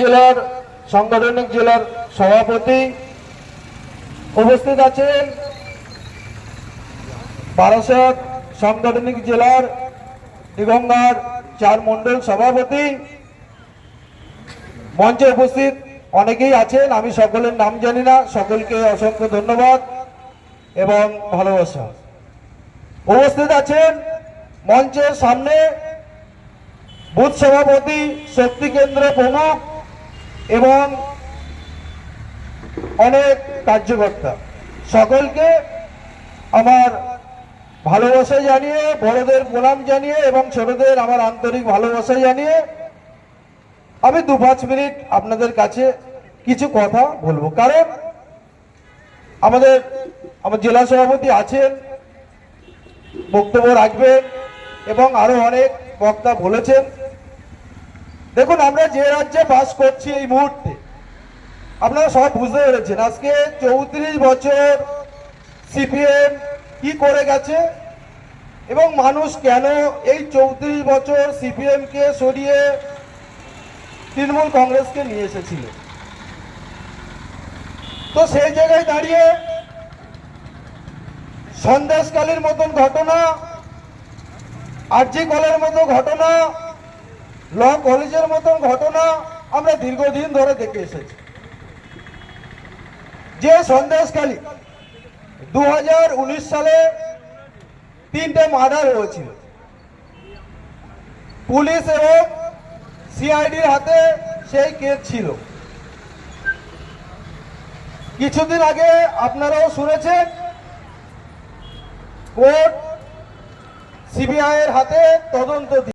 জেলার সাংগঠনিক জেলার সভাপতি উপস্থিত আছেন বারাসাত সাংগঠনিক জেলার দিগঙ্গার চার মন্ডল সভাপতি। মঞ্চে উপস্থিত অনেকেই আছেন, আমি সকলের নাম জানি না, সকলকে অসংখ্য ধন্যবাদ এবং ভালোবাসা। উপস্থিত আছেন মঞ্চের সামনে বুথ সভাপতি, শক্তি কেন্দ্র প্রমুখ এবং অনেক কার্যকর্তা। সকলকে আমার ভালোবাসা জানিয়ে, বড়দের প্রণাম জানিয়ে এবং ছোটদের আমার আন্তরিক ভালোবাসা জানিয়ে আমি দু পাঁচ মিনিট আপনাদের কাছে কিছু কথা বলব। কারণ আমাদের, আমার জেলা সভাপতি আছেন, বক্তব্য রাখবেন এবং আরও অনেক বক্তা বলেছেন। দেখুন, আমরা যে রাজ্যে বাস করছি এই মুহূর্তে, আপনারা সব বুঝতে পেরেছেন, আজকে চৌত্রিশ বছর সিপিএম কি করে গেছে এবং মানুষ কেন এই চৌত্রিশ বছর সিপিএম কে সরিয়ে তৃণমূল কংগ্রেসকে নিয়ে এসেছিল? তো সেই জায়গায় দাঁড়িয়ে সন্দেশকালীর মতন ঘটনা, আরজি কলের মতো ঘটনা ল কলেজের মতন ঘটনা আমরা দীর্ঘদিন ধরে দেখে এসেছি। যে সন্দেশকালী দু সালে তিনটে মার্ডার হয়েছিল। পুলিশ এবং সিআইডির হাতে সেই কেস ছিল। কিছুদিন আগে আপনারাও শুনেছেন, কোর্ট সিবিআই এর হাতে তদন্ত